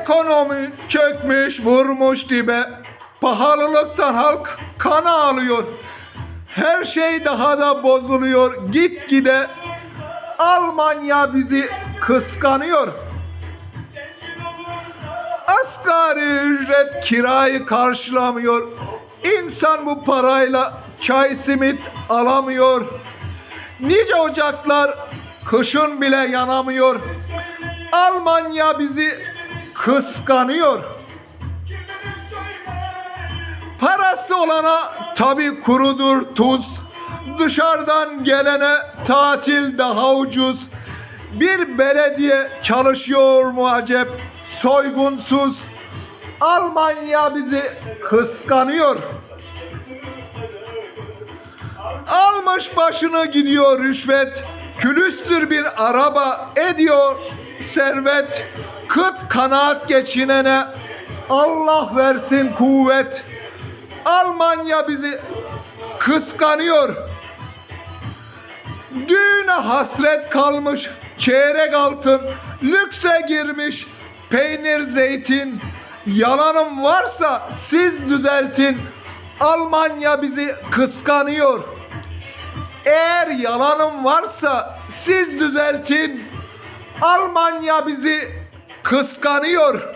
Ekonomi çökmüş, vurmuş dibe. Pahalılıktan halk kana alıyor. Her şey daha da bozuluyor. Gitgide Almanya bizi kıskanıyor. Asgari ücret kirayı karşılamıyor. İnsan bu parayla çay simit alamıyor. Nice ocaklar kışın bile yanamıyor. Almanya bizi kıskanıyor. Parası olana tabi kurudur tuz. Dışarıdan gelene tatil daha ucuz. Bir belediye çalışıyor mu acep soygunsuz. Almanya bizi kıskanıyor. Almış başını gidiyor rüşvet. Külüstür bir araba ediyor servet. Kıt kanaat geçinene Allah versin kuvvet. Almanya bizi kıskanıyor. Düğüne hasret kalmış çeyrek altın lükse girmiş peynir zeytin yalanım varsa siz düzeltin Almanya bizi kıskanıyor eğer yalanım varsa siz düzeltin Almanya bizi kıskanıyor